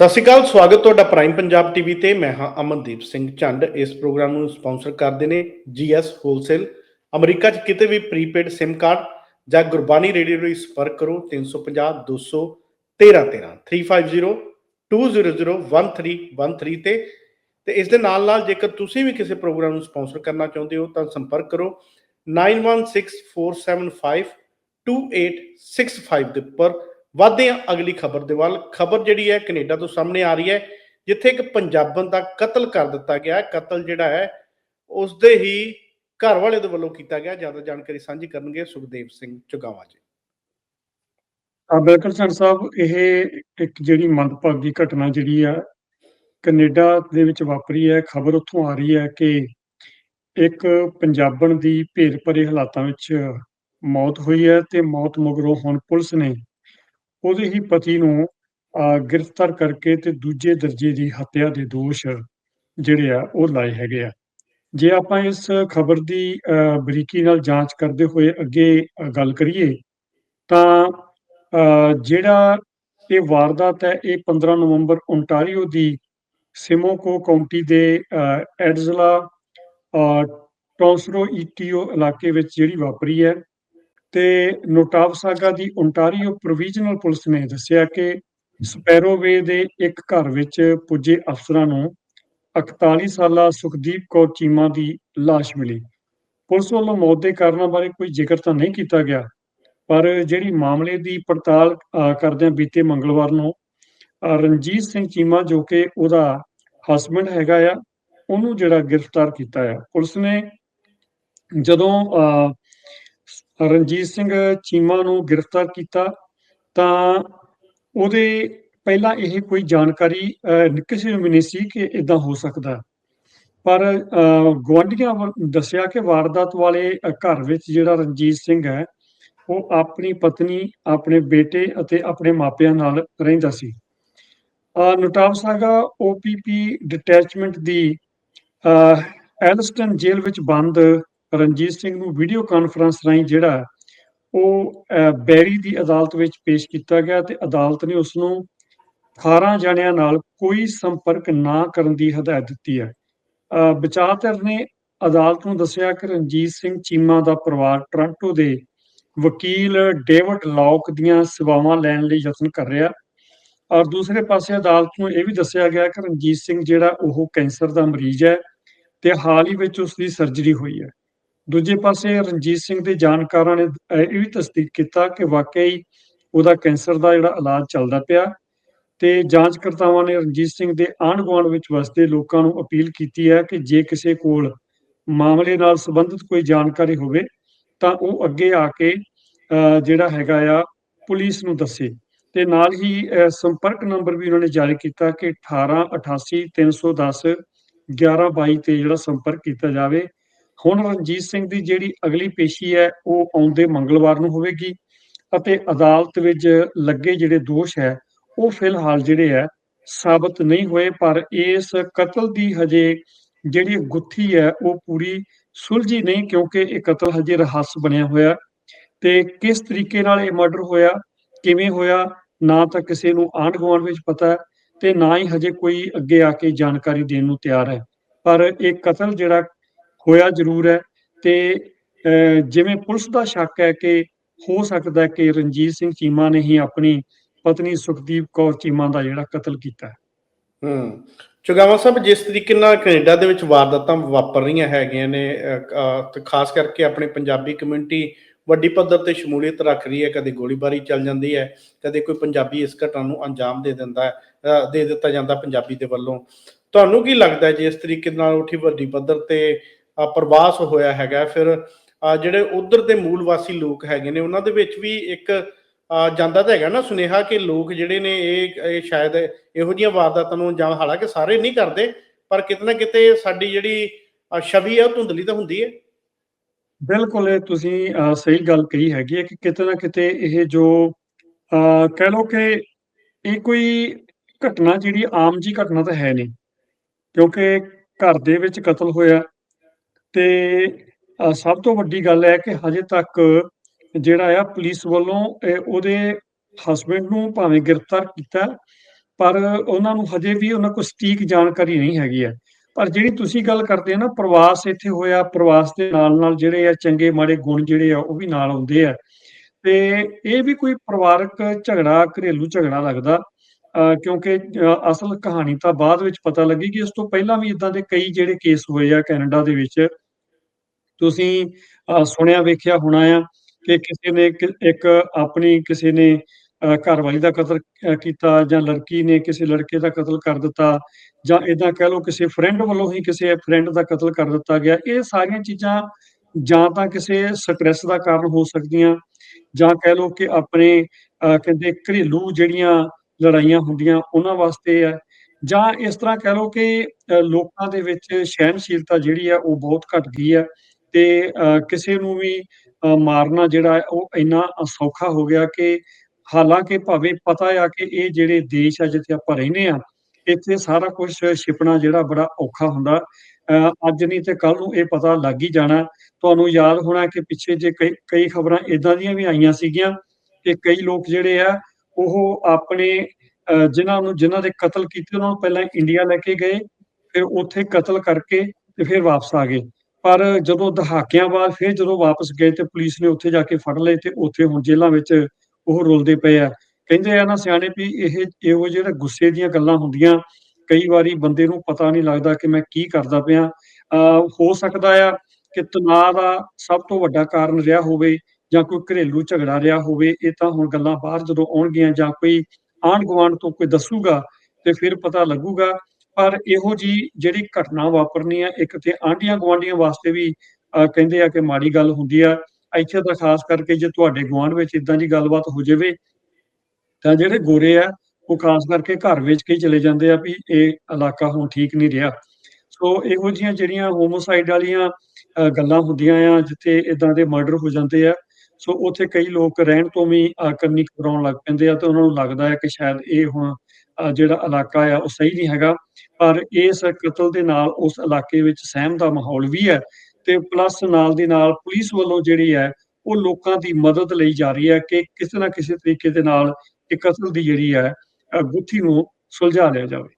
ਸਤਿ ਸ਼੍ਰੀ ਅਕਾਲ, ਸਵਾਗਤ ਤੁਹਾਡਾ ਪ੍ਰਾਈਮ ਪੰਜਾਬ ਟੀਵੀ ਤੇ। ਮੈਂ ਹਾਂ ਅਮਨਦੀਪ ਸਿੰਘ ਝੰਡ। ਇਸ ਪ੍ਰੋਗਰਾਮ ਨੂੰ ਸਪਾਂਸਰ ਕਰਦੇ ਨੇ ਜੀਐਸ ਹੋਲਸੇਲ ਅਮਰੀਕਾ 'ਚ ਕਿਤੇ ਵੀ ਪ੍ਰੀਪੇਡ SIM ਕਾਰਡ ਜਾਂ ਗੁਰਬਾਣੀ ਰੇਡੀਓ ਲਈ ਸੰਪਰਕ ਕਰੋ 350 200 1313 350 200 1313 ਤੇ। ਤੇ ਇਸ ਦੇ ਨਾਲ ਨਾਲ ਜੇਕਰ ਤੁਸੀਂ ਵੀ ਕਿਸੇ ਪ੍ਰੋਗਰਾਮ ਨੂੰ ਸਪਾਂਸਰ ਕਰਨਾ ਚਾਹੁੰਦੇ ਹੋ, ਤਾਂ ਸੰਪਰਕ ਕਰੋ 9164752865 ਦੇ ਉੱਪਰ। ਵਧਦੇ ਹਾਂ ਅਗਲੀ ਖਬਰ ਦੇ ਵੱਲ, ਖਬਰ ਜਿਹੜੀ ਹੈ ਕੈਨੇਡਾ ਤੋਂ ਸਾਹਮਣੇ ਆ ਰਹੀ ਹੈ, ਜਿੱਥੇ ਇੱਕ ਪੰਜਾਬਣ ਦਾ ਕਤਲ ਕਰ ਦਿੱਤਾ ਗਿਆ ਕਤਲ ਜਿਹੜਾ ਹੈ ਉਸ ਦੇ ਹੀ ਘਰ ਵਾਲੇ ਦੇ ਵੱਲੋਂ ਕੀਤਾ ਗਿਆ। ਜ਼ਿਆਦਾ ਜਾਣਕਾਰੀ ਸਾਂਝੀ ਕਰਨਗੇ ਸੁਖਦੇਵ ਸਿੰਘ ਚੁਗਾਵਾ ਜੀ। ਆ ਬਿਲਕੁਲ ਸਰ ਸਾਹਿਬ, ਇਹ ਇੱਕ ਜਿਹੜੀ ਮੰਦਭਾਗੀ ਘਟਨਾ ਜਿਹੜੀ ਆ, ਕੈਨੇਡਾ ਦੇ ਵਿੱਚ ਵਾਪਰੀ ਹੈ। ਖਬਰ ਉੱਥੋਂ ਆ ਰਹੀ ਹੈ ਕਿ ਇੱਕ ਪੰਜਾਬਣ ਦੀ ਭੇਦ ਭਰੇ ਹਾਲਾਤਾਂ ਵਿੱਚ ਮੌਤ ਹੋਈ ਹੈ ਤੇ ਮੌਤ ਮਗਰੋਂ ਹੁਣ ਪੁਲਿਸ ਨੇ ਉਹਦੇ ਹੀ ਪਤੀ ਨੂੰ ਗ੍ਰਿਫਤਾਰ ਕਰਕੇ ਤੇ ਦੂਜੇ ਦਰਜੇ ਦੀ ਹੱਤਿਆ ਦੇ ਦੋਸ਼ ਜਿਹੜੇ ਆ ਉਹ ਲਾਏ ਹੈਗੇ ਆ। ਜੇ ਆਪਾਂ ਇਸ ਖਬਰ ਦੀ ਅਹ, ਬਰੀਕੀ ਨਾਲ ਜਾਂਚ ਕਰਦੇ ਹੋਏ ਅੱਗੇ ਗੱਲ ਕਰੀਏ ਤਾਂ ਜਿਹੜਾ ਇਹ ਵਾਰਦਾਤ ਹੈ ਇਹ 15 ਨਵੰਬਰ ਓਨਟਾਰੀਓ ਦੀ ਸਿਮੋਕੋ ਕਾਉਂਟੀ ਦੇ ਅਹ, ਐਡਜ਼ਲਾ ਅਹ, ਟੌਂਸਰੋ ਈਟੀਓ ਇਲਾਕੇ ਵਿੱਚ ਜਿਹੜੀ ਵਾਪਰੀ ਹੈ ਤੇ ਨੋਟਾਵਸਾਗਾ ਦੀ ਓਨਟਾਰੀਓ ਪ੍ਰੋਵੀਜ਼ਨਲ ਪੁਲਿਸ ਨੇ ਦੱਸਿਆ ਕਿ ਸਪੈਰੋਵੇ ਦੇ ਇੱਕ ਘਰ ਵਿੱਚ ਪੁੱਜੇ ਅਫਸਰਾਂ ਨੂੰ 41 ਸਾਲਾ ਸੁਖਦੀਪ ਕੌਰ ਚੀਮਾ ਦੀ ਲਾਸ਼ ਮਿਲੀ। ਪੁਲਿਸ ਵੱਲੋਂ ਮੌਤ ਦੇ ਕਾਰਨਾਂ ਬਾਰੇ ਕੋਈ ਜ਼ਿਕਰ ਤਾਂ ਨਹੀਂ ਕੀਤਾ ਗਿਆ ਪਰ ਜਿਹੜੀ ਮਾਮਲੇ ਦੀ ਪੜਤਾਲ ਕਰਦਿਆਂ ਬੀਤੇ ਮੰਗਲਵਾਰ ਨੂੰ ਰਣਜੀਤ ਸਿੰਘ ਚੀਮਾ ਜੋ ਕਿ ਉਹਦਾ ਹਸਬੰਡ ਹੈਗਾ ਆ ਉਹਨੂੰ ਜਿਹੜਾ ਗ੍ਰਿਫਤਾਰ ਕੀਤਾ ਆ। ਪੁਲਿਸ ਨੇ ਜਦੋਂ ਅਹ, ਰਣਜੀਤ ਸਿੰਘ ਚੀਮਾ ਨੂੰ ਗ੍ਰਿਫਤਾਰ ਕੀਤਾ ਤਾਂ ਉਹਦੇ ਪਹਿਲਾਂ ਇਹ ਕੋਈ ਜਾਣਕਾਰੀ ਕਿਸੇ ਨੂੰ ਵੀ ਨਹੀਂ ਸੀ ਕਿ ਇਦਾਂ ਹੋ ਸਕਦਾ। ਪਰ ਅਹ, ਗੁਆਂਢੀਆਂ ਵੱਲ ਦੱਸਿਆ ਕਿ ਵਾਰਦਾਤ ਵਾਲੇ ਘਰ ਵਿੱਚ ਜਿਹੜਾ ਰਣਜੀਤ ਸਿੰਘ ਹੈ ਉਹ ਆਪਣੀ ਪਤਨੀ ਆਪਣੇ ਬੇਟੇ ਅਤੇ ਆਪਣੇ ਮਾਪਿਆਂ ਨਾਲ ਰਹਿੰਦਾ ਸੀ। ਅਹ, ਨਟਾਵਸਾਗਾ ਓਪੀਪੀ ਡਿਟੈਚਮੈਂਟ ਦੀ ਐਲਸਟਨ ਜੇਲ੍ਹ ਵਿੱਚ ਬੰਦ ਰਣਜੀਤ ਸਿੰਘ ਨੂੰ ਵੀਡੀਓ ਕਾਨਫਰੰਸ ਰਾਹੀਂ ਜਿਹੜਾ ਉਹ ਬੈਰੀ ਦੀ ਅਦਾਲਤ ਵਿੱਚ ਪੇਸ਼ ਕੀਤਾ ਗਿਆ ਤੇ ਅਦਾਲਤ ਨੇ ਉਸ ਨੂੰ 18 ਜਣਿਆਂ ਨਾਲ ਕੋਈ ਸੰਪਰਕ ਨਾ ਕਰਨ ਦੀ ਹਦਾਇਤ ਦਿੱਤੀ ਹੈ। ਅਹ, ਨੇ ਅਦਾਲਤ ਨੂੰ ਦੱਸਿਆ ਕਿ ਰਣਜੀਤ ਸਿੰਘ ਚੀਮਾ ਦਾ ਪਰਿਵਾਰ ਟੋਰਾਂਟੋ ਦੇ ਵਕੀਲ ਡੇਵਿਡ ਲੌਕ ਦੀਆਂ ਸੇਵਾਵਾਂ ਲੈਣ ਲਈ ਯਤਨ ਕਰ ਰਿਹਾ ਔਰ ਦੂਸਰੇ ਪਾਸੇ ਅਦਾਲਤ ਨੂੰ ਇਹ ਵੀ ਦੱਸਿਆ ਗਿਆ ਕਿ ਰਣਜੀਤ ਸਿੰਘ ਜਿਹੜਾ ਉਹ ਕੈਂਸਰ ਦਾ ਮਰੀਜ਼ ਹੈ ਤੇ ਹਾਲ ਹੀ ਵਿੱਚ ਉਸ ਦੀ ਸਰਜਰੀ ਹੋਈ ਹੈ। ਦੂਜੇ ਪਾਸੇ ਰਣਜੀਤ ਸਿੰਘ ਦੇ ਜਾਣਕਾਰਾਂ ਨੇ ਇਹ ਵੀ ਤਸਦੀਕ ਕੀਤਾ ਕਿ ਵਾਕਈ ਉਹਦਾ ਕੈਂਸਰ ਦਾ ਜਿਹੜਾ ਇਲਾਜ ਚੱਲਦਾ ਪਿਆ ਤੇ ਜਾਂਚਕਰਤਾਵਾਂ ਨੇ ਰਣਜੀਤ ਸਿੰਘ ਦੇ ਆਂਢ ਗੁਆਂਢ ਵਿੱਚ ਵਸਦੇ ਲੋਕਾਂ ਨੂੰ ਅਪੀਲ ਕੀਤੀ ਹੈ ਕਿ ਜੇ ਕਿਸੇ ਕੋਲ ਮਾਮਲੇ ਨਾਲ ਸੰਬੰਧਿਤ ਕੋਈ ਜਾਣਕਾਰੀ ਹੋਵੇ ਤਾਂ ਉਹ ਅੱਗੇ ਆ ਕੇ ਅਹ, ਜਿਹੜਾ ਹੈਗਾ ਆ ਪੁਲਿਸ ਨੂੰ ਦੱਸੇ। ਤੇ ਨਾਲ ਹੀ ਸੰਪਰਕ ਨੰਬਰ ਵੀ ਉਹਨਾਂ ਨੇ ਜਾਰੀ ਕੀਤਾ ਕਿ 18 88 310 11 22 ਤੇ ਜਿਹੜਾ ਸੰਪਰਕ ਕੀਤਾ ਜਾਵੇ ਹੁਣ ਰਣਜੀਤ ਸਿੰਘ ਦੀ ਜਿਹੜੀ ਅਗਲੀ ਪੇਸ਼ੀ ਹੈ, ਉਹ ਆਉਂਦੇ ਮੰਗਲਵਾਰ ਨੂੰ ਹੋਵੇਗੀ ਅਤੇ ਅਦਾਲਤ ਵਿੱਚ ਲੱਗੇ ਜਿਹੜੇ ਦੋਸ਼ ਹੈ, ਉਹ ਫਿਲਹਾਲ ਜਿਹੜੇ ਹੈ, ਸਾਬਤ ਨਹੀਂ ਹੋਏ, ਪਰ ਇਸ ਕਤਲ ਦੀ ਹਜੇ ਜਿਹੜੀ ਗੁੱਥੀ ਹੈ, ਉਹ ਪੂਰੀ ਸੁਲਝੀ ਨਹੀਂ ਕਿਉਂਕਿ ਇਹ ਕਤਲ ਹਜੇ ਰਹੱਸ ਬਣਿਆ ਹੋਇਆ ਤੇ ਕਿਸ ਤਰੀਕੇ ਨਾਲ ਇਹ ਮਰਡਰ ਹੋਇਆ, ਕਿਵੇਂ ਹੋਇਆ, ਨਾ ਤਾਂ ਕਿਸੇ ਨੂੰ ਆਂਢ ਗੁਆਂਢ ਵਿੱਚ ਪਤਾ ਹੈ ਤੇ ਨਾ ਹੀ ਹਜੇ ਕੋਈ ਅੱਗੇ ਆ ਕੇ ਜਾਣਕਾਰੀ ਦੇਣ ਨੂੰ ਤਿਆਰ ਹੈ। ਪਰ ਇਹ ਕਤਲ ਜਿਹੜਾ ਹੋਇਆ ਜ਼ਰੂਰ ਹੈ ਤੇ ਜਿਵੇਂ ਪੁਲਿਸ ਦਾ ਸ਼ੱਕ ਹੈ ਕਿ ਹੋ ਸਕਦਾ ਕਿ ਰਣਜੀਤ ਸਿੰਘ ਚੀਮਾ ਨੇ ਹੀ ਆਪਣੀ ਪਤਨੀ ਸੁਖਦੀਪ ਕੌਰ ਚੀਮਾ ਦਾ ਜਿਹੜਾ ਕਤਲ ਕੀਤਾ ਹੂੰ। ਚੁਗਾਵਾ ਸਾਹਿਬ, ਜਿਸ ਤਰੀਕੇ ਨਾਲ ਕੈਨੇਡਾ ਦੇ ਵਿੱਚ ਵਾਰਦਾਤਾਂ ਵਾਪਰ ਰਹੀਆਂ ਹੈਗੀਆਂ ਨੇ ਤੇ ਖਾਸ ਕਰਕੇ ਆਪਣੀ ਪੰਜਾਬੀ ਕਮਿਊਨਿਟੀ ਵੱਡੀ ਪੱਧਰ ਤੇ ਸ਼ਮੂਲੀਅਤ ਰੱਖ ਰਹੀ ਹੈ, ਕਦੇ ਗੋਲੀਬਾਰੀ ਚੱਲ ਜਾਂਦੀ ਹੈ, ਕਦੇ ਕੋਈ ਪੰਜਾਬੀ ਇਸ ਘਟਨਾ ਨੂੰ ਅੰਜਾਮ ਦੇ ਦਿੰਦਾ ਹੈ ਦੇ ਦਿੱਤਾ ਜਾਂਦਾ ਪੰਜਾਬੀ ਦੇ ਵੱਲੋਂ। ਤੁਹਾਨੂੰ ਕੀ ਲੱਗਦਾ ਹੈ ਜੇ ਇਸ ਤਰੀਕੇ ਨਾਲ ਉੱਠੀ ਵੱਡੀ ਪੱਧਰ ਤੇ ਪ੍ਰਵਾਸ ਹੋਇਆ ਹੈਗਾ ਫਿਰ ਜਿਹੜੇ ਉਧਰ ਦੇ ਮੂਲ ਵਾਸੀ ਲੋਕ ਹੈਗੇ ਨੇ ਉਹਨਾਂ ਦੇ ਵਿੱਚ ਵੀ ਇੱਕ ਜਾਂਦਾ ਤਾਂ ਹੈਗਾ ਨਾ ਸੁਨੇਹਾ ਕਿ ਲੋਕ ਜਿਹੜੇ ਨੇ ਇਹ ਇਹ ਸ਼ਾਇਦ ਇਹੋ ਜਿਹੀਆਂ ਵਾਰਦਾਤਾਂ ਨੂੰ ਜਾਂ ਹਾਲਾਂਕਿ ਸਾਰੇ ਨਹੀਂ ਕਰਦੇ ਪਰ ਕਿਤੇ ਨਾ ਕਿਤੇ ਸਾਡੀ ਜਿਹੜੀ ਛਵੀ ਹੈ ਉਹ ਧੁੰਦਲੀ ਤਾਂ ਹੁੰਦੀ ਹੈ। ਬਿਲਕੁਲ ਇਹ ਤੁਸੀਂ ਅਹ, ਸਹੀ ਗੱਲ ਕਹੀ ਹੈਗੀ ਹੈ ਕਿ ਕਿਤੇ ਨਾ ਕਿਤੇ ਇਹ ਜੋ ਅਹ, ਕਹਿ ਲਓ ਕਿ ਇਹ ਕੋਈ ਘਟਨਾ ਜਿਹੜੀ ਆਮ ਜੀ ਘਟਨਾ ਤਾਂ ਹੈ ਨਹੀਂ ਕਿਉਂਕਿ ਘਰ ਦੇ ਵਿੱਚ ਕਤਲ ਹੋਇਆ ਤੇ ਸਭ ਤੋਂ ਵੱਡੀ ਗੱਲ ਹੈ ਕਿ ਹਜੇ ਤੱਕ ਜਿਹੜਾ ਆ ਪੁਲਿਸ ਵੱਲੋਂ ਉਹਦੇ ਹਸਬੰਡ ਨੂੰ ਭਾਵੇਂ ਗ੍ਰਿਫਤਾਰ ਕੀਤਾ, ਪਰ ਉਹਨਾਂ ਨੂੰ ਹਜੇ ਵੀ ਉਹਨਾਂ ਕੋਲ ਸਟੀਕ ਜਾਣਕਾਰੀ ਨਹੀਂ ਹੈਗੀ ਹੈ ਪਰ ਜਿਹੜੀ ਤੁਸੀਂ ਗੱਲ ਕਰਦੇ ਆ ਨਾ, ਪ੍ਰਵਾਸ ਇੱਥੇ ਹੋਇਆ, ਪ੍ਰਵਾਸ ਦੇ ਨਾਲ-ਨਾਲ ਜਿਹੜੇ ਆ ਚੰਗੇ ਮਾੜੇ ਗੁਣ ਜਿਹੜੇ ਆ ਉਹ ਵੀ ਨਾਲ ਆਉਂਦੇ ਆ। ਤੇ ਇਹ ਵੀ ਕੋਈ ਪਰਿਵਾਰਕ ਝਗੜਾ, ਘਰੇਲੂ ਝਗੜਾ ਲੱਗਦਾ ਕਿਉਂਕਿ ਅਸਲ ਕਹਾਣੀ ਤਾਂ ਬਾਅਦ ਵਿੱਚ ਪਤਾ ਲੱਗੀ ਕਿ ਇਸ ਤੋਂ ਪਹਿਲਾਂ ਵੀ ਇਦਾਂ ਦੇ ਕਈ ਜਿਹੜੇ ਕੇਸ ਹੋਏ ਆ ਕੈਨੇਡਾ ਦੇ ਵਿੱਚ। ਤੁਸੀਂ ਸੁਣਿਆ ਵੇਖਿਆ ਹੋਣਾ ਆ ਕਿ ਕਿਸੇ ਨੇ ਇੱਕ ਆਪਣੀ ਕਿਸੇ ਨੇ ਘਰਵਾਲੀ ਦਾ ਕਤਲ ਕੀਤਾ ਜਾਂ ਲੜਕੀ ਨੇ ਕਿਸੇ ਲੜਕੇ ਦਾ ਕਤਲ ਕਰ ਦਿੱਤਾ ਜਾਂ ਇਦਾਂ ਕਹਿ ਲਓ ਕਿਸੇ ਫਰੈਂਡ ਵੱਲੋਂ ਹੀ ਕਿਸੇ ਫਰੈਂਡ ਦਾ ਕਤਲ ਕਰ ਦਿੱਤਾ ਗਿਆ। ਇਹ ਸਾਰੀਆਂ ਚੀਜ਼ਾਂ ਜਾਂ ਤਾਂ ਕਿਸੇ ਸਟ੍ਰੈਸ ਦਾ ਕਾਰਨ ਹੋ ਸਕਦੀਆਂ ਜਾਂ ਕਹਿ ਲਓ ਕਿ ਆਪਣੇ ਅ, ਕਹਿੰਦੇ ਘਰੇਲੂ ਜਿਹੜੀਆਂ ਲੜਾਈਆਂ ਹੁੰਦੀਆਂ ਉਹਨਾਂ ਵਾਸਤੇ ਹੈ। ਜਾਂ ਇਸ ਤਰ੍ਹਾਂ ਕਹਿ ਲਓ ਕਿ ਲੋਕਾਂ ਦੇ ਵਿੱਚ ਸਹਿਨਸ਼ੀਲਤਾ ਜਿਹੜੀ ਆ ਉਹ ਬਹੁਤ ਘਟ ਗਈ ਹੈ ਤੇ ਕਿਸੇ ਨੂੰ ਵੀ ਮਾਰਨਾ ਜਿਹੜਾ ਉਹ ਇੰਨਾ ਸੌਖਾ ਹੋ ਗਿਆ ਕਿ ਹਾਲਾਂਕਿ ਭਾਵੇਂ ਪਤਾ ਆ ਕਿ ਇਹ ਜਿਹੜੇ ਦੇਸ਼ ਆ ਜਿੱਥੇ ਆਪਾਂ ਰਹਿੰਦੇ ਆ ਇੱਥੇ ਸਾਰਾ ਕੁਝ ਛਿਪਣਾ ਜਿਹੜਾ ਬੜਾ ਔਖਾ ਹੁੰਦਾ। ਅ, ਅੱਜ ਨਹੀਂ ਤੇ ਕੱਲ ਨੂੰ ਇਹ ਪਤਾ ਲੱਗ ਹੀ ਜਾਣਾ। ਤੁਹਾਨੂੰ ਯਾਦ ਹੋਣਾ ਕਿ ਪਿੱਛੇ ਜੇ ਕਈ ਕਈ ਖਬਰਾਂ ਇਦਾਂ ਦੀਆਂ ਵੀ ਆਈਆਂ ਸੀਗੀਆਂ ਕਿ ਕਈ ਲੋਕ ਜਿਹੜੇ ਆ ਉਹ ਆਪਣੇ ਅ, ਜਿਨ੍ਹਾਂ ਨੂੰ ਜਿਨ੍ਹਾਂ ਦੇ ਕਤਲ ਕੀਤੇ ਉਹਨਾਂ ਨੂੰ ਪਹਿਲਾਂ ਇੰਡੀਆ ਲੈ ਕੇ ਗਏ ਫਿਰ ਉੱਥੇ ਕਤਲ ਕਰਕੇ ਤੇ ਫਿਰ ਵਾਪਸ ਆ ਗਏ। ਪਰ ਜਦੋਂ ਦਹਾਕਿਆਂ ਬਾਅਦ ਫਿਰ ਜਦੋਂ ਵਾਪਸ ਗਏ ਤੇ ਪੁਲਿਸ ਨੇ ਉੱਥੇ ਜਾ ਕੇ ਫੜ ਲਏ ਤੇ ਉੱਥੇ ਹੁਣ ਜੇਲ੍ਹਾਂ ਵਿੱਚ ਉਹ ਰੁਲਦੇ ਪਏ ਆ। ਕਹਿੰਦੇ ਆ ਨਾ ਸਿਆਣੇ ਵੀ ਇਹ ਇਹੋ ਜਿਹੜੇ ਗੁੱਸੇ ਦੀਆਂ ਗੱਲਾਂ ਹੁੰਦੀਆਂ ਕਈ ਵਾਰੀ ਬੰਦੇ ਨੂੰ ਪਤਾ ਨਹੀਂ ਲੱਗਦਾ ਕਿ ਮੈਂ ਕੀ ਕਰਦਾ ਪਿਆ। ਅ, ਹੋ ਸਕਦਾ ਆ ਕਿ ਤਣਾਅ ਦਾ ਸਭ ਤੋਂ ਵੱਡਾ ਕਾਰਨ ਰਿਹਾ ਹੋਵੇ ਜਾਂ ਕੋਈ ਘਰੇਲੂ ਝਗੜਾ ਰਿਹਾ ਹੋਵੇ ਇਹ ਤਾਂ ਹੁਣ ਗੱਲਾਂ ਬਾਹਰ ਜਦੋਂ ਆਉਣਗੀਆਂ ਜਾਂ ਕੋਈ ਆਂਢ ਗੁਆਂਢ ਤੋਂ ਕੋਈ ਦੱਸੂਗਾ ਤੇ ਫਿਰ ਪਤਾ ਲੱਗੂਗਾ। ਪਰ ਇਹੋ ਜੀ ਜਿਹੜੀ ਘਟਨਾ ਵਾਪਰਨੀ ਆ ਇੱਕ ਤੇ ਆਂਢੀਆਂ ਗੁਆਂਢੀਆਂ ਵਾਸਤੇ ਵੀ ਅ, ਕਹਿੰਦੇ ਆ ਕਿ ਮਾੜੀ ਗੱਲ ਹੁੰਦੀ ਆ। ਇੱਥੇ ਤਾਂ ਖਾਸ ਕਰਕੇ ਜੇ ਤੁਹਾਡੇ ਗੁਆਂਢ ਵਿੱਚ ਇਦਾਂ ਦੀ ਗੱਲਬਾਤ ਹੋ ਜਾਵੇ ਤਾਂ ਜਿਹੜੇ ਗੋਰੇ ਆ ਉਹ ਖਾਸ ਕਰਕੇ ਘਰ ਵੇਚ ਕੇ ਚਲੇ ਜਾਂਦੇ ਆ ਵੀ ਇਹ ਇਲਾਕਾ ਹੁਣ ਠੀਕ ਨਹੀਂ ਰਿਹਾ। ਸੋ ਇਹੋ ਜਿਹੀਆਂ ਜਿਹੜੀਆਂ ਹੋਮੋਸਾਈਡ ਵਾਲੀਆਂ ਗੱਲਾਂ ਹੁੰਦੀਆਂ ਆ ਜਿੱਥੇ ਇਦਾਂ ਦੇ ਮਰਡਰ ਹੋ ਜਾਂਦੇ ਆ ਸੋ ਉੱਥੇ ਕਈ ਲੋਕ ਰਹਿਣ ਤੋਂ ਵੀ ਅ, ਕੰਨੀ ਘਬਰਾਉਣ ਲੱਗ ਪੈਂਦੇ ਆ ਤੇ ਉਹਨਾਂ ਨੂੰ ਲੱਗਦਾ ਹੈ ਕਿ ਸ਼ਾਇਦ ਇਹ ਹੁਣ ਜਿਹੜਾ ਇਲਾਕਾ ਆ ਉਹ ਸਹੀ ਨਹੀਂ ਹੈਗਾ। ਪਰ ਇਸ ਕਤਲ ਦੇ ਨਾਲ ਉਸ ਇਲਾਕੇ ਵਿੱਚ ਸਹਿਮ ਦਾ ਮਾਹੌਲ ਵੀ ਹੈ ਤੇ ਪਲੱਸ ਨਾਲ ਦੀ ਨਾਲ ਪੁਲਿਸ ਵੱਲੋਂ ਜਿਹੜੀ ਹੈ ਉਹ ਲੋਕਾਂ ਦੀ ਮਦਦ ਲਈ ਜਾ ਰਹੀ ਹੈ ਕਿ ਕਿਸੇ ਨਾ ਕਿਸੇ ਤਰੀਕੇ ਦੇ ਨਾਲ ਇਹ ਕਤਲ ਦੀ ਜਿਹੜੀ ਹੈ ਗੁੱਥੀ ਨੂੰ ਸੁਲਝਾ ਲਿਆ ਜਾਵੇ।